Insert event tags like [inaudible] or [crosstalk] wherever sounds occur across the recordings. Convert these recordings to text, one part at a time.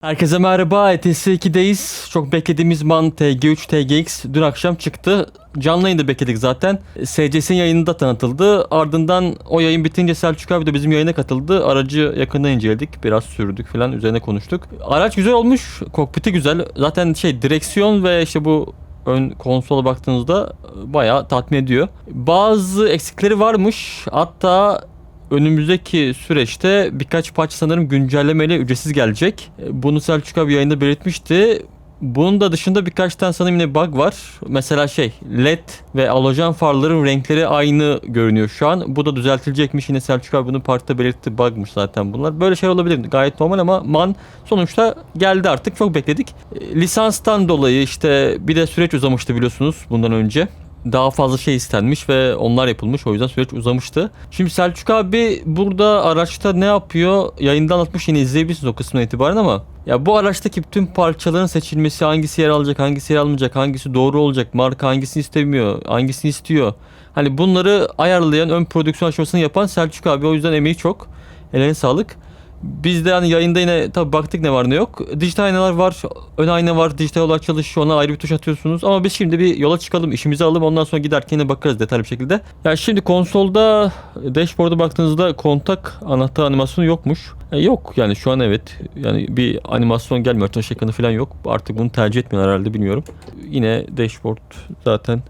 Herkese merhaba. ETS 2'deyiz. Çok beklediğimiz MAN TG3 TGX dün akşam çıktı. Canlı yayında bekledik zaten. SCS'in yayınında tanıtıldı. Ardından o yayın bitince Selçuk abi de bizim yayına katıldı. Aracı yakından inceledik. Biraz sürdük falan üzerine konuştuk. Araç güzel olmuş. Kokpiti güzel. Zaten şey direksiyon ve işte bu ön konsola baktığınızda bayağı tatmin ediyor. Bazı eksikleri varmış. Hatta önümüzdeki süreçte birkaç parça sanırım güncellemeyle ücretsiz gelecek. E, Bunu Selçuk abi yayında belirtmişti. Bunun da dışında birkaç tane sanırım yine bug var. Mesela şey led ve halojen farların renkleri aynı görünüyor şu an. Bu da düzeltilecekmiş. Yine Selçuk abi bunu partide belirtti bugmış zaten bunlar. Böyle şey olabilir gayet normal ama man sonuçta geldi artık çok bekledik. E, Lisanstan dolayı işte bir de süreç uzamıştı biliyorsunuz bundan önce daha fazla şey istenmiş ve onlar yapılmış. O yüzden süreç uzamıştı. Şimdi Selçuk abi burada araçta ne yapıyor? Yayında anlatmış yine izleyebilirsiniz o kısmına itibaren ama ya bu araçtaki tüm parçaların seçilmesi hangisi yer alacak, hangisi yer almayacak, hangisi doğru olacak, marka hangisini istemiyor, hangisini istiyor. Hani bunları ayarlayan, ön prodüksiyon aşamasını yapan Selçuk abi. O yüzden emeği çok. Eline sağlık. Biz de hani yayında yine tabi baktık ne var ne yok. Dijital aynalar var, ön ayna var, dijital olarak çalışıyor. Ona ayrı bir tuş atıyorsunuz. Ama biz şimdi bir yola çıkalım, işimizi alalım. Ondan sonra giderken yine bakarız detaylı bir şekilde. Yani şimdi konsolda dashboard'a baktığınızda kontak anahtar animasyonu yokmuş. E, yok yani şu an evet. Yani bir animasyon gelmiyor. Taş ekranı falan yok. Artık bunu tercih etmiyorlar herhalde bilmiyorum. Yine dashboard zaten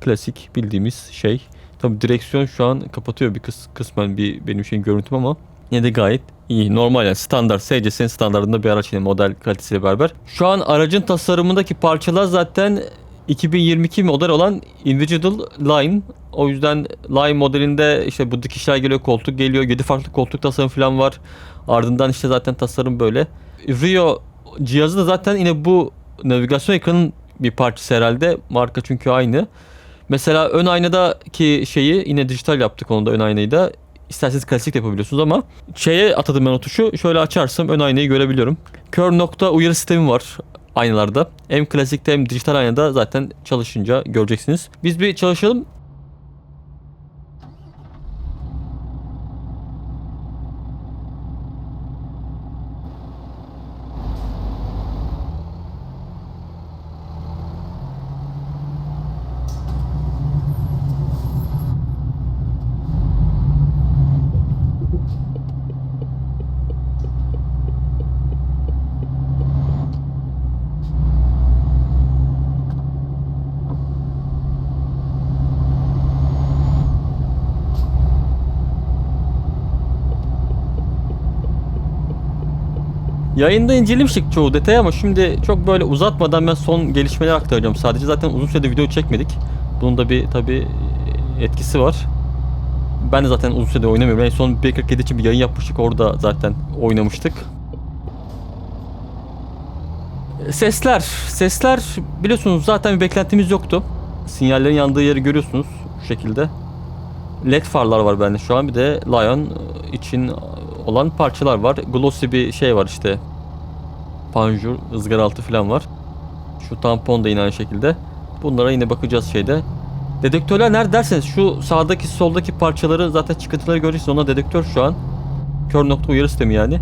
klasik bildiğimiz şey. Tabi direksiyon şu an kapatıyor bir kıs kısmen bir benim şeyin görüntüm ama yine de gayet iyi. Normal yani standart SCS'nin standartında bir araç yine model kalitesiyle beraber. Şu an aracın tasarımındaki parçalar zaten 2022 model olan Individual Line. O yüzden Line modelinde işte bu dikişler geliyor, koltuk geliyor. 7 farklı koltuk tasarım falan var. Ardından işte zaten tasarım böyle. Rio cihazı da zaten yine bu navigasyon ekranının bir parçası herhalde. Marka çünkü aynı. Mesela ön aynadaki şeyi yine dijital yaptık onu da ön aynayı da. İsterseniz klasik de yapabiliyorsunuz ama şeye atadım ben o tuşu. Şöyle açarsam ön aynayı görebiliyorum. Kör nokta uyarı sistemi var aynalarda. Hem klasikte hem dijital aynada zaten çalışınca göreceksiniz. Biz bir çalışalım. Yayında incelemiştik çoğu detay ama şimdi çok böyle uzatmadan ben son gelişmeleri aktaracağım. Sadece zaten uzun süredir video çekmedik. Bunun da bir tabi etkisi var. Ben de zaten uzun süredir oynamıyorum. En son 1.47 için bir yayın yapmıştık. Orada zaten oynamıştık. Sesler. Sesler biliyorsunuz zaten bir beklentimiz yoktu. Sinyallerin yandığı yeri görüyorsunuz şu şekilde. LED farlar var bende şu an. Bir de Lion için olan parçalar var. Glossy bir şey var işte. Panjur, ızgara altı falan var. Şu tampon da yine aynı şekilde. Bunlara yine bakacağız şeyde. Dedektörler nerede derseniz şu sağdaki soldaki parçaları zaten çıkıntıları göreceksiniz. Ona dedektör şu an. Kör nokta uyarı sistemi yani.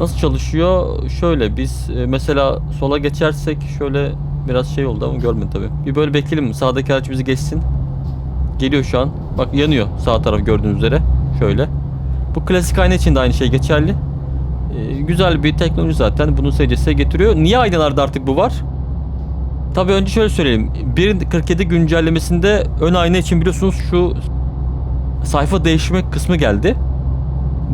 Nasıl çalışıyor? Şöyle biz e, mesela sola geçersek şöyle biraz şey oldu ama görmedim tabii. Bir böyle bekleyelim. Sağdaki araç bizi geçsin. Geliyor şu an. Bak yanıyor sağ taraf gördüğünüz üzere. Şöyle. Bu klasik ayna için de aynı şey geçerli. Ee, güzel bir teknoloji zaten. Bunu SCS'ye getiriyor. Niye aynalarda artık bu var? Tabii önce şöyle söyleyeyim. 1.47 güncellemesinde ön ayna için biliyorsunuz şu sayfa değiştirme kısmı geldi.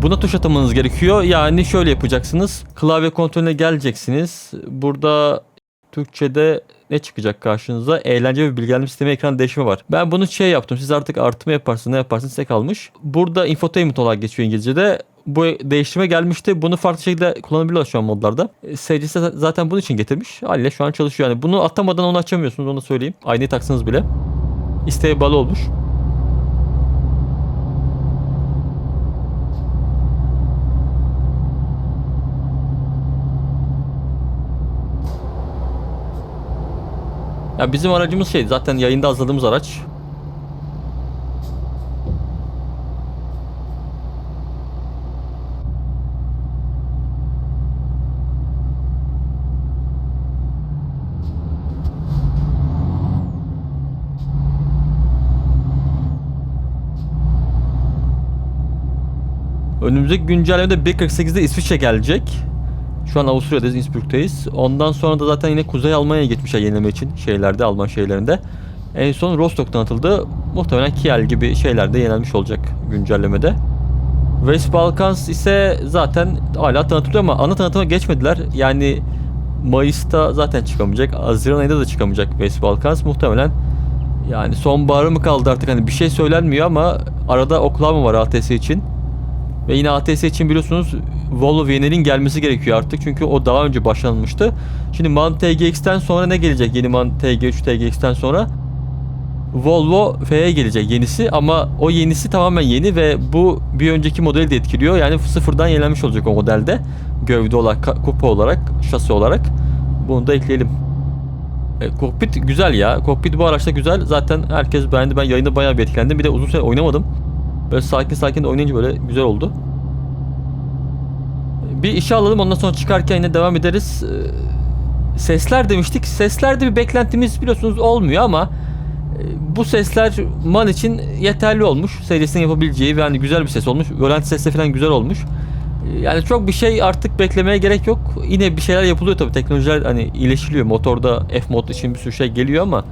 Buna tuş atamanız gerekiyor. Yani şöyle yapacaksınız. Klavye kontrolüne geleceksiniz. Burada Türkçe'de ne çıkacak karşınıza? Eğlence ve bilgilendirme sistemi ekran değişimi var. Ben bunu şey yaptım. Siz artık artırma yaparsınız ne yaparsınız size kalmış. Burada infotainment olarak geçiyor İngilizce'de. Bu değiştirme gelmişti. Bunu farklı şekilde kullanabiliyorlar şu an modlarda. E, SCS zaten bunun için getirmiş. Haliyle şu an çalışıyor. Yani bunu atamadan onu açamıyorsunuz onu söyleyeyim. Aynayı taksanız bile. İsteğe bağlı olmuş. Ya bizim aracımız şey zaten yayında azladığımız araç. Önümüzdeki güncellemede 1.48'de İsviçre gelecek. Şu an Avusturya'dayız, Innsbruck'tayız. Ondan sonra da zaten yine Kuzey Almanya'ya gitmişler yenileme için şeylerde, Alman şeylerinde. En son Rostock tanıtıldı. Muhtemelen Kiel gibi şeylerde yenilmiş olacak güncellemede. West Balkans ise zaten hala tanıtılıyor ama ana tanıtıma geçmediler. Yani Mayıs'ta zaten çıkamayacak. Haziran ayında da çıkamayacak West Balkans. Muhtemelen yani sonbaharı mı kaldı artık hani bir şey söylenmiyor ama arada Oklahoma var ATS için. Ve yine ATS için biliyorsunuz Volvo VNL'in gelmesi gerekiyor artık çünkü o daha önce başlanmıştı. Şimdi MAN TGX'ten sonra ne gelecek yeni MAN TG3 TGX'ten sonra? Volvo FE gelecek yenisi ama o yenisi tamamen yeni ve bu bir önceki modeli de etkiliyor. Yani sıfırdan yenilenmiş olacak o modelde. Gövde olarak, kupa olarak, şasi olarak. Bunu da ekleyelim. E, kokpit güzel ya. Kokpit bu araçta güzel. Zaten herkes beğendi. Ben yayında bayağı bir etkilendim. Bir de uzun süre oynamadım. Böyle sakin sakin de oynayınca böyle güzel oldu. Bir işe alalım ondan sonra çıkarken yine devam ederiz. Ee, Sesler demiştik. Seslerde bir beklentimiz biliyorsunuz olmuyor ama e, bu sesler man için yeterli olmuş. Serisinin yapabileceği ve hani güzel bir ses olmuş. Rölanti sesi falan güzel olmuş. E, Yani çok bir şey artık beklemeye gerek yok. Yine bir şeyler yapılıyor tabii. Teknolojiler hani iyileşiliyor. Motorda F-mod için bir sürü şey geliyor ama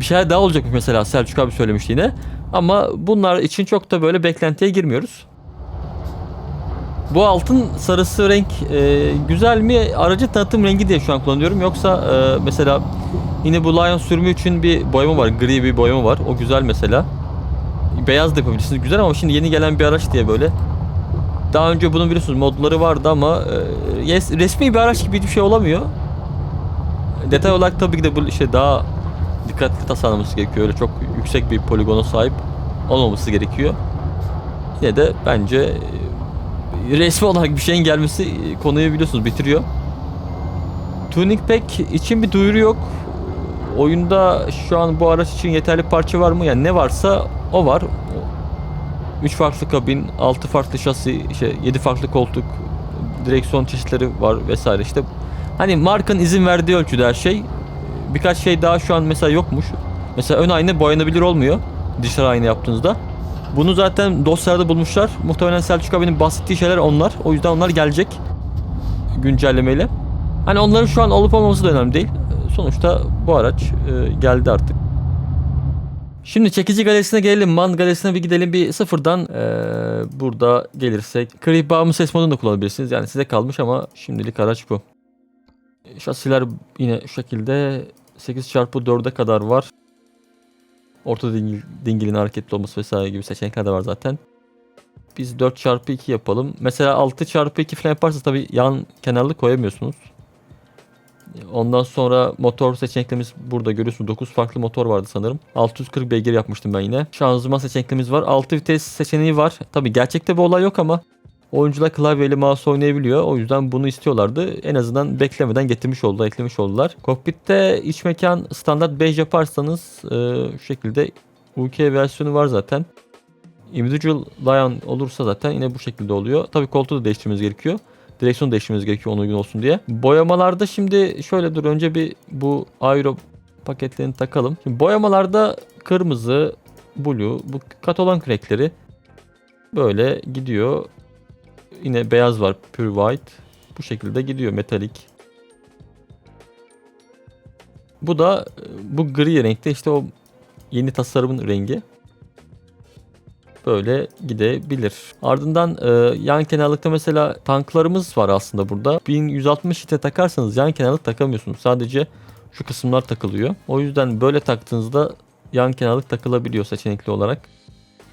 bir şeyler daha olacakmış mesela Selçuk abi söylemişti yine. Ama bunlar için çok da böyle beklentiye girmiyoruz. Bu altın sarısı renk e, güzel mi? Aracı tanıtım rengi diye şu an kullanıyorum. Yoksa e, mesela yine bu Lion sürümü için bir boyama var. Gri bir boyama var. O güzel mesela. Beyaz da yapabilirsiniz. Güzel ama şimdi yeni gelen bir araç diye böyle. Daha önce bunun biliyorsunuz modları vardı ama e, resmi bir araç gibi bir şey olamıyor. Detay olarak tabii ki de bu şey daha dikkatli tasarlaması gerekiyor. Öyle çok yüksek bir poligona sahip olmaması gerekiyor. Yine de bence e, resmi olarak bir şeyin gelmesi e, konuyu biliyorsunuz bitiriyor. Tuning Pack için bir duyuru yok. Oyunda şu an bu araç için yeterli parça var mı? Yani ne varsa o var. 3 farklı kabin, 6 farklı şasi, işte 7 farklı koltuk, direksiyon çeşitleri var vesaire işte. Hani markanın izin verdiği ölçüde her şey. Birkaç şey daha şu an mesela yokmuş. Mesela ön ayna boyanabilir olmuyor. Dışarı ayna yaptığınızda. Bunu zaten dosyalarda bulmuşlar. Muhtemelen Selçuk abinin bahsettiği şeyler onlar. O yüzden onlar gelecek. Güncellemeyle. Hani onların şu an olup olmaması da önemli değil. Sonuçta bu araç e, geldi artık. Şimdi çekici galerisine gelelim. Man galerisine bir gidelim bir sıfırdan. e, burada gelirsek. Creep bağımlı ses modunu da kullanabilirsiniz. Yani size kalmış ama şimdilik araç bu. Şasiler yine şu şekilde 8x4'e kadar var. Orta dingil, dingilin hareketli olması vesaire gibi seçenekler de var zaten. Biz 4x2 yapalım. Mesela 6x2 falan yaparsanız tabii yan kenarlı koyamıyorsunuz. Ondan sonra motor seçeneklerimiz burada görüyorsunuz. 9 farklı motor vardı sanırım. 640 beygir yapmıştım ben yine. Şanzıman seçeneklerimiz var. 6 vites seçeneği var. Tabii gerçekte bu olay yok ama oyuncular klavyeyle mouse oynayabiliyor. O yüzden bunu istiyorlardı. En azından beklemeden getirmiş oldular, eklemiş oldular. Kokpitte iç mekan standart bej yaparsanız e, şu şekilde UK versiyonu var zaten. Individual Lion olursa zaten yine bu şekilde oluyor. Tabii koltuğu da değiştirmemiz gerekiyor. Direksiyon değiştirmemiz gerekiyor ona uygun olsun diye. Boyamalarda şimdi şöyle dur önce bir bu Aero paketlerini takalım. Şimdi boyamalarda kırmızı, blue, bu katalan renkleri böyle gidiyor. Yine beyaz var pure white. Bu şekilde gidiyor metalik. Bu da e, bu gri renkte işte o yeni tasarımın rengi. Böyle gidebilir. Ardından e, yan kenarlıkta mesela tanklarımız var aslında burada. 1160 litre takarsanız yan kenarlık takamıyorsunuz. Sadece şu kısımlar takılıyor. O yüzden böyle taktığınızda yan kenarlık takılabiliyor seçenekli olarak.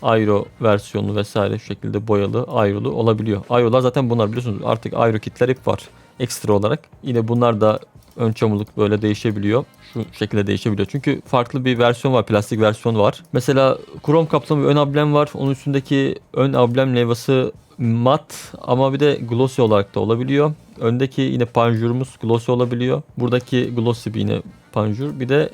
Aero versiyonu vesaire şu şekilde boyalı, ayrolu olabiliyor. Aero'lar zaten bunlar biliyorsunuz artık aero kitler hep var ekstra olarak. Yine bunlar da ön çamurluk böyle değişebiliyor. Şu şekilde değişebiliyor. Çünkü farklı bir versiyon var. Plastik versiyon var. Mesela krom kaplama ön ablem var. Onun üstündeki ön ablem levhası mat ama bir de glossy olarak da olabiliyor. Öndeki yine panjurumuz glossy olabiliyor. Buradaki glossy bir yine panjur. Bir de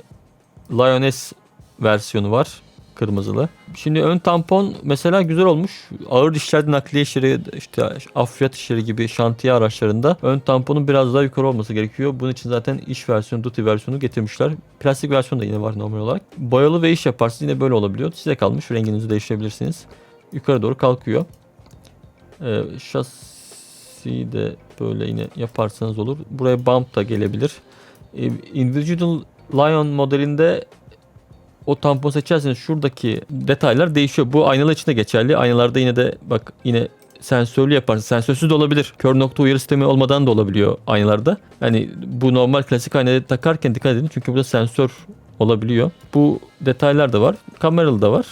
Lioness versiyonu var kırmızılı. Şimdi ön tampon mesela güzel olmuş. Ağır işlerde nakliye işleri, işte afiyat işleri gibi şantiye araçlarında ön tamponun biraz daha yukarı olması gerekiyor. Bunun için zaten iş versiyonu, duty versiyonu getirmişler. Plastik versiyonu da yine var normal olarak. Boyalı ve iş yaparsınız yine böyle olabiliyor. Size kalmış renginizi değiştirebilirsiniz. Yukarı doğru kalkıyor. Ee, şasi de böyle yine yaparsanız olur. Buraya bump da gelebilir. Ee, individual Lion modelinde o tampon seçerseniz şuradaki detaylar değişiyor. Bu aynalar için de geçerli. Aynalarda yine de bak yine sensörlü yaparsın. Sensörsüz de olabilir. Kör nokta uyarı sistemi olmadan da olabiliyor aynalarda. Yani bu normal klasik aynada takarken dikkat edin. Çünkü burada sensör olabiliyor. Bu detaylar da var. Kameralı da var.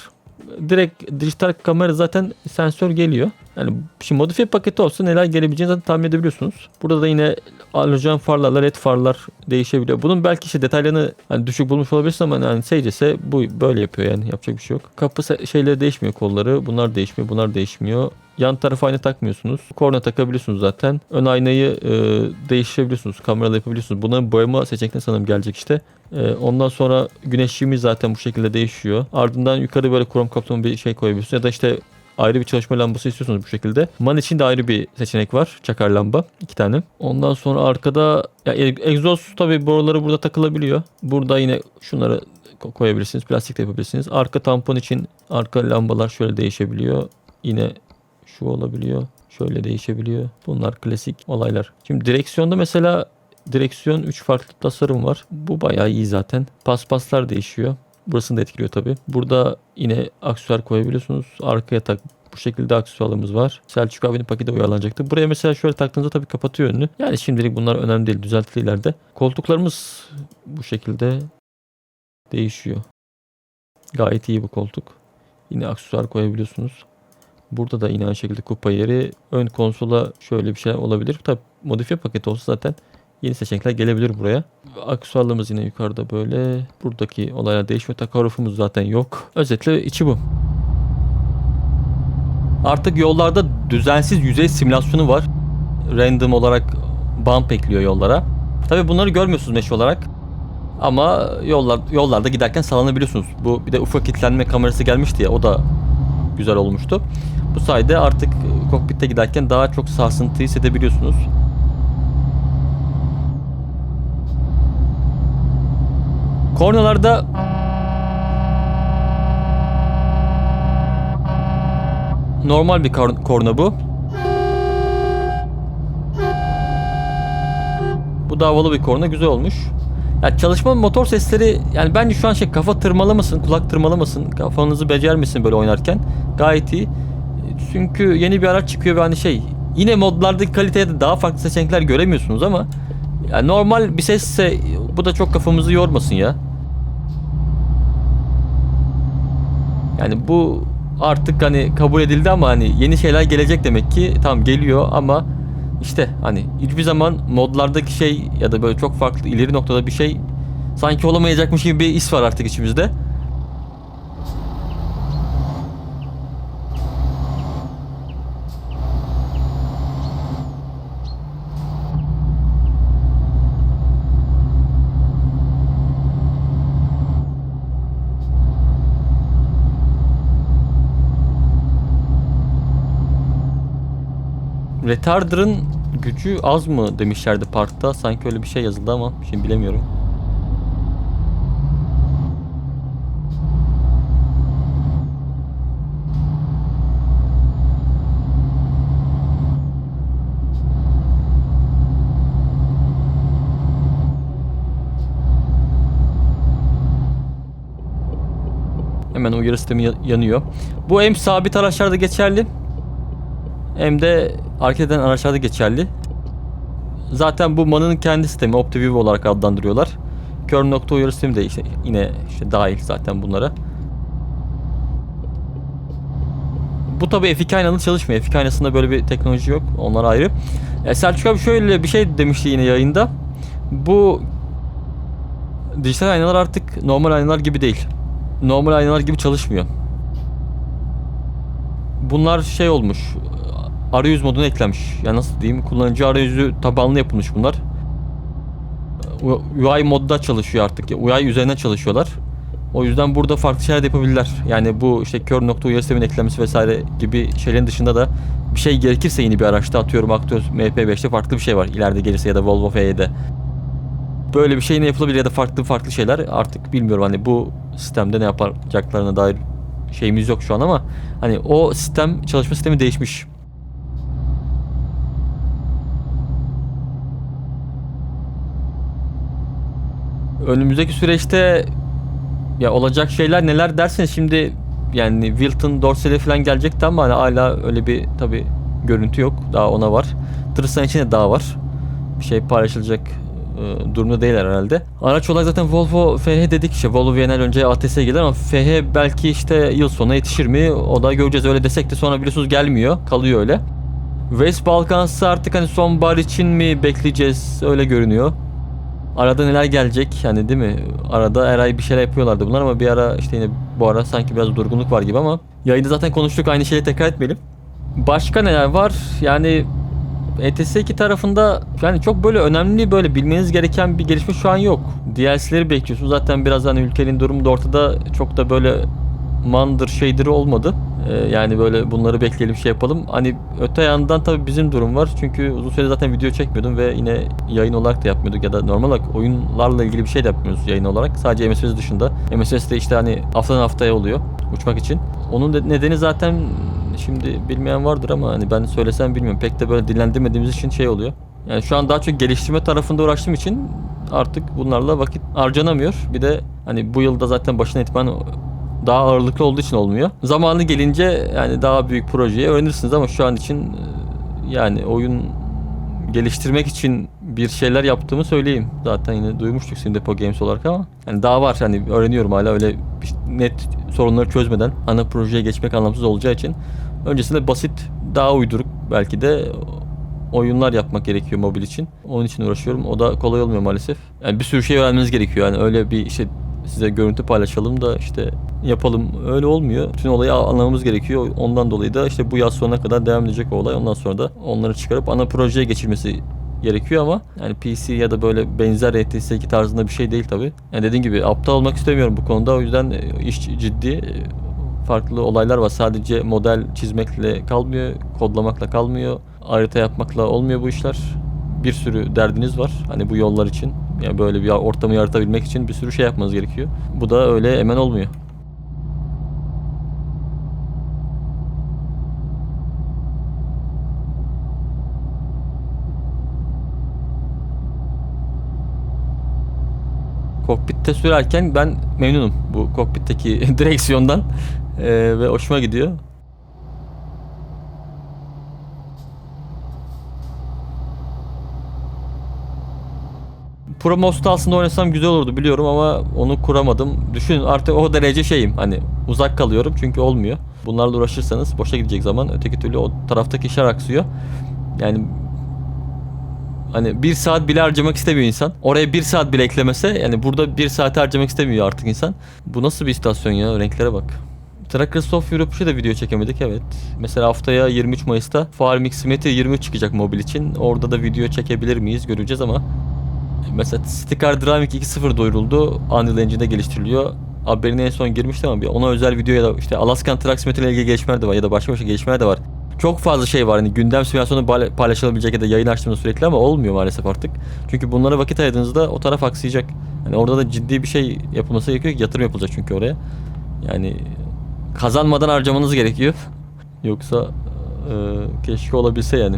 Direkt dijital kamera zaten sensör geliyor. Yani şimdi modifiye paketi olsa neler gelebileceğini zaten tahmin edebiliyorsunuz. Burada da yine halojen farlarla led farlar değişebiliyor. Bunun belki işte detaylarını hani düşük bulmuş olabilirsin ama yani SCS bu böyle yapıyor yani yapacak bir şey yok. Kapı şeyleri değişmiyor kolları. Bunlar değişmiyor, bunlar değişmiyor. Yan tarafa ayna takmıyorsunuz. Korna takabiliyorsunuz zaten. Ön aynayı e, değiştirebiliyorsunuz. Kamerada yapabiliyorsunuz. Bunların boyama seçenekleri sanırım gelecek işte. E, ondan sonra güneş ışığımız zaten bu şekilde değişiyor. Ardından yukarı böyle krom kaplama bir şey koyabiliyorsunuz. Ya da işte ayrı bir çalışma lambası istiyorsunuz bu şekilde. Man için de ayrı bir seçenek var. Çakar lamba. iki tane. Ondan sonra arkada ya e- egzoz tabii boruları burada takılabiliyor. Burada yine şunları ko- koyabilirsiniz. Plastik de yapabilirsiniz. Arka tampon için arka lambalar şöyle değişebiliyor. Yine şu olabiliyor. Şöyle değişebiliyor. Bunlar klasik olaylar. Şimdi direksiyonda mesela direksiyon 3 farklı tasarım var. Bu bayağı iyi zaten. Paspaslar değişiyor. Burasını da etkiliyor tabi. Burada yine aksesuar koyabiliyorsunuz. Arkaya tak bu şekilde aksesuarlarımız var. Selçuk abinin paketi uyarlanacaktı. Buraya mesela şöyle taktığınızda tabii kapatıyor önünü. Yani şimdilik bunlar önemli değil. Düzeltilir ileride. Koltuklarımız bu şekilde değişiyor. Gayet iyi bu koltuk. Yine aksesuar koyabiliyorsunuz. Burada da yine aynı şekilde kupa yeri. Ön konsola şöyle bir şey olabilir. Tabii modifiye paketi olsa zaten yeni seçenekler gelebilir buraya. Aksesuarlarımız yine yukarıda böyle. Buradaki olaylar değişmiyor. Takarofumuz zaten yok. Özetle içi bu. Artık yollarda düzensiz yüzey simülasyonu var. Random olarak bump ekliyor yollara. Tabii bunları görmüyorsunuz mesh olarak. Ama yollar yollarda giderken sallanabiliyorsunuz. Bu bir de ufak kilitlenme kamerası gelmişti ya o da güzel olmuştu. Bu sayede artık kokpitte giderken daha çok sarsıntı hissedebiliyorsunuz. Kornalarda normal bir kor- korna bu. Bu da havalı bir korna güzel olmuş. Ya çalışma motor sesleri yani bence şu an şey kafa tırmalamasın, kulak tırmalamasın, kafanızı becermesin böyle oynarken. Gayet iyi. Çünkü yeni bir araç çıkıyor ve hani şey yine modlardaki kaliteye de daha farklı seçenekler göremiyorsunuz ama ya normal bir sesse bu da çok kafamızı yormasın ya. Yani bu artık hani kabul edildi ama hani yeni şeyler gelecek demek ki tam geliyor ama işte hani hiçbir zaman modlardaki şey ya da böyle çok farklı ileri noktada bir şey sanki olamayacakmış gibi bir his var artık içimizde. Retarder'ın gücü az mı demişlerdi parkta. Sanki öyle bir şey yazıldı ama şimdi bilemiyorum. Hemen uyarı sistemi ya- yanıyor. Bu hem sabit araçlarda geçerli hem de hareket eden araçlarda geçerli. Zaten bu manın kendi sistemi OptiView olarak adlandırıyorlar. Kör nokta uyarı sistemi de işte yine işte dahil zaten bunlara. Bu tabi F2 aynalı çalışmıyor. F2 aynasında böyle bir teknoloji yok. Onlar ayrı. E, Selçuk abi şöyle bir şey demişti yine yayında. Bu dijital aynalar artık normal aynalar gibi değil. Normal aynalar gibi çalışmıyor. Bunlar şey olmuş. Arayüz moduna eklenmiş. Ya nasıl diyeyim? Kullanıcı arayüzü tabanlı yapılmış bunlar. U- UI modda çalışıyor artık. UI üzerine çalışıyorlar. O yüzden burada farklı şeyler de yapabilirler. Yani bu işte kör nokta uyarı sisteminin eklenmesi vesaire gibi şeylerin dışında da bir şey gerekirse yeni bir araçta atıyorum Actros MP5'te farklı bir şey var. İleride gelirse ya da Volvo F'de. Böyle bir şey ne yapılabilir ya da farklı farklı şeyler artık bilmiyorum hani bu sistemde ne yapacaklarına dair şeyimiz yok şu an ama hani o sistem çalışma sistemi değişmiş. Önümüzdeki süreçte ya olacak şeyler neler derseniz şimdi yani Wilton Dorsey'le falan gelecekti ama hani hala öyle bir tabi görüntü yok. Daha ona var. Tristan için de daha var. Bir şey paylaşılacak e, durumda değiller herhalde. Araç olarak zaten Volvo FH dedik işte Volvo Vianel önce ATS'ye gelir ama FH belki işte yıl sonuna yetişir mi o da göreceğiz öyle desek de sonra biliyorsunuz gelmiyor kalıyor öyle. West Balkans'ı artık hani sonbahar için mi bekleyeceğiz öyle görünüyor. Arada neler gelecek yani değil mi? Arada her ay bir şeyler yapıyorlardı bunlar ama bir ara işte yine bu ara sanki biraz durgunluk var gibi ama yayında zaten konuştuk aynı şeyi tekrar etmeyelim. Başka neler var? Yani ETS 2 tarafında yani çok böyle önemli böyle bilmeniz gereken bir gelişme şu an yok. DLC'leri bekliyorsunuz. Zaten birazdan ülkenin durumu da ortada çok da böyle mandır şeydir olmadı. Ee, yani böyle bunları bekleyelim şey yapalım. Hani öte yandan tabii bizim durum var. Çünkü uzun süre zaten video çekmiyordum ve yine yayın olarak da yapmıyorduk ya da normal olarak oyunlarla ilgili bir şey de yapmıyoruz yayın olarak. Sadece MSS dışında. MSS de işte hani haftadan haftaya oluyor uçmak için. Onun nedeni zaten şimdi bilmeyen vardır ama hani ben söylesem bilmiyorum. Pek de böyle dinlendirmediğimiz için şey oluyor. Yani şu an daha çok geliştirme tarafında uğraştığım için artık bunlarla vakit harcanamıyor. Bir de hani bu yılda zaten başına itibaren daha ağırlıklı olduğu için olmuyor. Zamanı gelince yani daha büyük projeye öğrenirsiniz ama şu an için e, yani oyun geliştirmek için bir şeyler yaptığımı söyleyeyim. Zaten yine duymuştuk şimdi Depo Games olarak ama yani daha var hani öğreniyorum hala öyle net sorunları çözmeden ana projeye geçmek anlamsız olacağı için öncesinde basit daha uyduruk belki de oyunlar yapmak gerekiyor mobil için. Onun için uğraşıyorum. O da kolay olmuyor maalesef. Yani bir sürü şey öğrenmeniz gerekiyor. Yani öyle bir işte size görüntü paylaşalım da işte yapalım. Öyle olmuyor. Bütün olayı anlamamız gerekiyor. Ondan dolayı da işte bu yaz sonuna kadar devam edecek o olay. Ondan sonra da onları çıkarıp ana projeye geçilmesi gerekiyor ama yani PC ya da böyle benzer ETS 2 tarzında bir şey değil tabi. Yani dediğim gibi aptal olmak istemiyorum bu konuda. O yüzden e, iş ciddi. E, Farklı olaylar var. Sadece model çizmekle kalmıyor, kodlamakla kalmıyor, harita yapmakla olmuyor bu işler. Bir sürü derdiniz var. Hani bu yollar için. Yani böyle bir ortamı yaratabilmek için bir sürü şey yapmanız gerekiyor. Bu da öyle hemen olmuyor. Kokpitte sürerken ben memnunum bu kokpitteki [laughs] direksiyondan Ee, ve hoşuma gidiyor. Pro Most'ta aslında oynasam güzel olurdu biliyorum ama onu kuramadım. Düşünün artık o derece şeyim hani uzak kalıyorum çünkü olmuyor. Bunlarla uğraşırsanız boşa gidecek zaman öteki türlü o taraftaki işler aksıyor. Yani Hani bir saat bile harcamak istemiyor insan. Oraya bir saat bile eklemese yani burada bir saat harcamak istemiyor artık insan. Bu nasıl bir istasyon ya? Renklere bak. Trackers of Europe'u da video çekemedik evet. Mesela haftaya 23 Mayıs'ta Farming Simulator 23 çıkacak mobil için. Orada da video çekebilir miyiz göreceğiz ama Mesela Sticker Driving 2.0 duyuruldu. Unreal Engine'de geliştiriliyor. Haberine en son girmiştim ama bir ona özel video ya da işte Alaskan Truck Simulator ile ilgili gelişmeler de var ya da başka başka gelişmeler de var. Çok fazla şey var hani gündem simülasyonu paylaşılabilecek ya da yayın açtığımda sürekli ama olmuyor maalesef artık. Çünkü bunlara vakit ayırdığınızda o taraf aksayacak. Hani orada da ciddi bir şey yapılması gerekiyor ki yatırım yapılacak çünkü oraya. Yani kazanmadan harcamanız gerekiyor. [laughs] Yoksa e, keşke olabilse yani.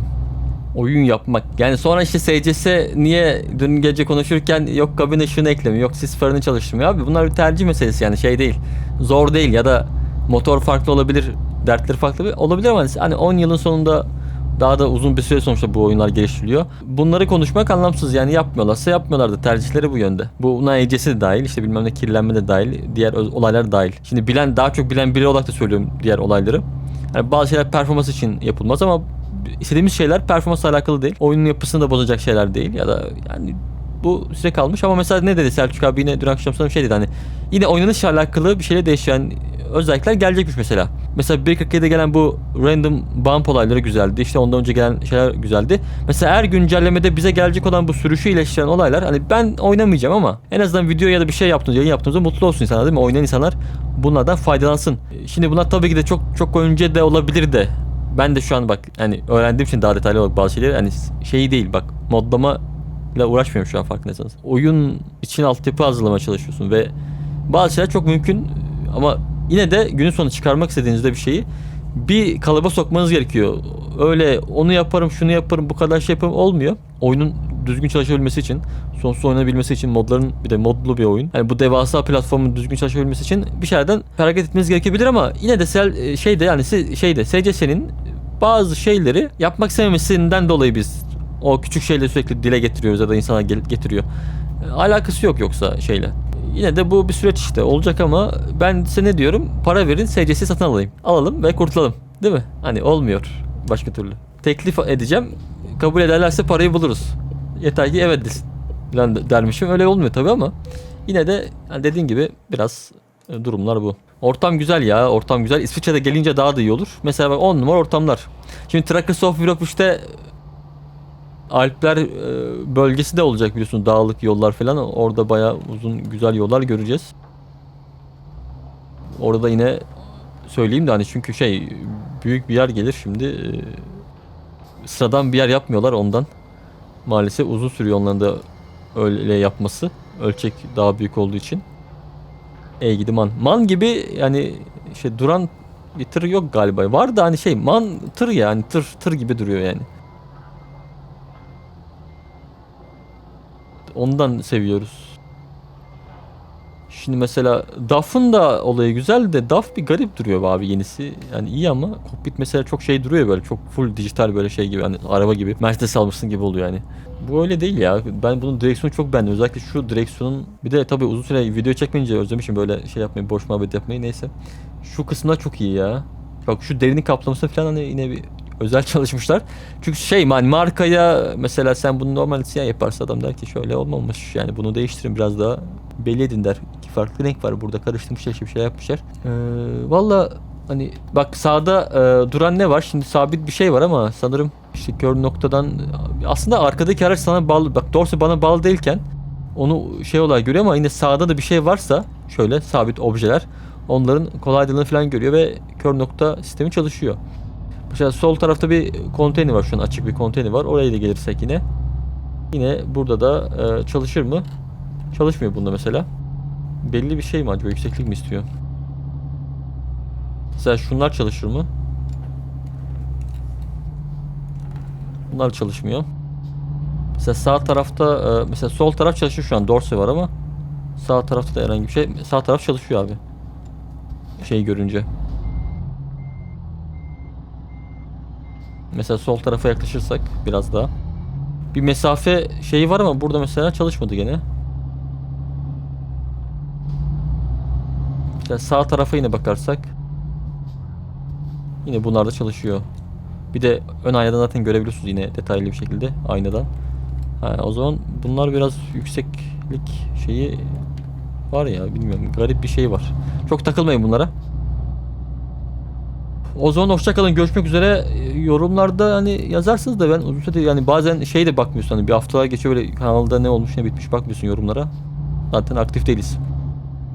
Oyun yapmak. Yani sonra işte SCS niye dün gece konuşurken yok kabin ışığını eklemiyor, yok sis farını çalıştırmıyor. Abi bunlar bir tercih meselesi yani şey değil. Zor değil ya da motor farklı olabilir, dertleri farklı olabilir ama hani 10 yılın sonunda daha da uzun bir süre sonuçta bu oyunlar geliştiriliyor. Bunları konuşmak anlamsız yani yapmıyorlarsa yapmıyorlardı. Tercihleri bu yönde. Bu buna EC'si de dahil işte bilmem ne kirlenme de dahil. Diğer olaylar dahil. Şimdi bilen daha çok bilen biri olarak da söylüyorum diğer olayları. Yani bazı şeyler performans için yapılmaz ama istediğimiz şeyler performansla alakalı değil. Oyunun yapısını da bozacak şeyler değil ya da yani bu size kalmış ama mesela ne dedi Selçuk abi yine dün akşam sana bir şey dedi hani yine oynanışla alakalı bir şeyle değişen özellikler gelecekmiş mesela. Mesela 1.47'de gelen bu random bump olayları güzeldi. İşte ondan önce gelen şeyler güzeldi. Mesela her güncellemede bize gelecek olan bu sürüşü iyileştiren olaylar hani ben oynamayacağım ama en azından video ya da bir şey yaptığınız, yayın yaptığınızda mutlu olsun insanlar değil mi? Oynayan insanlar bunlardan faydalansın. Şimdi bunlar tabii ki de çok çok önce de olabilir de ben de şu an bak hani öğrendiğim için daha detaylı olarak bazı şeyleri hani şey değil bak modlama ile uğraşmıyorum şu an farkındaysanız. Oyun için altyapı hazırlamaya çalışıyorsun ve bazı şeyler çok mümkün ama yine de günün sonu çıkarmak istediğinizde bir şeyi bir kalıba sokmanız gerekiyor. Öyle onu yaparım şunu yaparım bu kadar şey yaparım olmuyor. Oyunun düzgün çalışabilmesi için, sonsuz oynanabilmesi için modların bir de modlu bir oyun. Yani bu devasa platformun düzgün çalışabilmesi için bir şeylerden feragat etmeniz gerekebilir ama yine de sel, e, şeyde yani si- şeyde SCS'nin bazı şeyleri yapmak istememesinden dolayı biz o küçük şeyleri sürekli dile getiriyoruz ya da insana getiriyor. E, Alakası yok yoksa şeyle. Yine de bu bir süreç işte olacak ama ben size ne diyorum? Para verin SCS'i satın alayım. Alalım ve kurtulalım. Değil mi? Hani olmuyor başka türlü. Teklif edeceğim. Kabul ederlerse parayı buluruz. Yeter ki evet desin. Falan de- dermişim. Öyle olmuyor tabii ama yine de hani dediğin gibi biraz e, durumlar bu. Ortam güzel ya. Ortam güzel. İsviçre'de gelince daha da iyi olur. Mesela bak 10 numara ortamlar. Şimdi Trackers of Europe işte Alpler e, bölgesi de olacak biliyorsun dağlık yollar falan orada bayağı uzun güzel yollar göreceğiz. Orada yine söyleyeyim de hani çünkü şey büyük bir yer gelir şimdi e, sıradan bir yer yapmıyorlar ondan. Maalesef uzun sürüyor onların da öyle yapması. Ölçek daha büyük olduğu için. Ey gidi man. Man gibi yani şey duran bir tır yok galiba. Var da hani şey man tır yani tır tır gibi duruyor yani. Ondan seviyoruz. Şimdi mesela DAF'ın da olayı güzel de DAF bir garip duruyor abi yenisi. Yani iyi ama kokpit mesela çok şey duruyor böyle çok full dijital böyle şey gibi hani araba gibi. Mercedes almışsın gibi oluyor yani. Bu öyle değil ya. Ben bunun direksiyonu çok beğendim. Özellikle şu direksiyonun bir de tabii uzun süre video çekmeyince özlemişim böyle şey yapmayı, boş muhabbet yapmayı neyse. Şu kısımda çok iyi ya. Bak şu derinin kaplaması falan hani yine bir özel [laughs] çalışmışlar. Çünkü şey hani markaya mesela sen bunu normal siyah yaparsa adam der ki şöyle olmamış yani bunu değiştirin biraz daha belli edin der. Farklı renk var burada karıştırmışlar işte bir şey yapmışlar. Ee, Valla hani bak sağda e, duran ne var? Şimdi sabit bir şey var ama sanırım işte kör noktadan aslında arkadaki araç sana bağlı. Bak doğrusu bana bağlı değilken onu şey olarak görüyor ama yine sağda da bir şey varsa şöyle sabit objeler onların kolaylığını falan görüyor ve kör nokta sistemi çalışıyor. Mesela sol tarafta bir konteyner var şu an açık bir konteyner var. Oraya da gelirsek yine. Yine burada da e, çalışır mı? Çalışmıyor bunda mesela. Belli bir şey mi acaba? Yükseklik mi istiyor? Mesela şunlar çalışır mı? Bunlar çalışmıyor. Mesela sağ tarafta e, mesela sol taraf çalışıyor şu an. Dorse var ama sağ tarafta da herhangi bir şey. Sağ taraf çalışıyor abi. Şey görünce. Mesela sol tarafa yaklaşırsak biraz daha. Bir mesafe şeyi var ama burada mesela çalışmadı gene. Mesela sağ tarafa yine bakarsak. Yine bunlar da çalışıyor. Bir de ön aynadan zaten görebiliyorsunuz yine detaylı bir şekilde aynadan. Ha, o zaman bunlar biraz yükseklik şeyi var ya bilmiyorum garip bir şey var. Çok takılmayın bunlara. O zaman hoşçakalın görüşmek üzere. Yorumlarda hani yazarsınız da ben uzun süredir yani bazen şey de bakmıyorsun hani bir haftalar geçiyor böyle kanalda ne olmuş ne bitmiş bakmıyorsun yorumlara. Zaten aktif değiliz.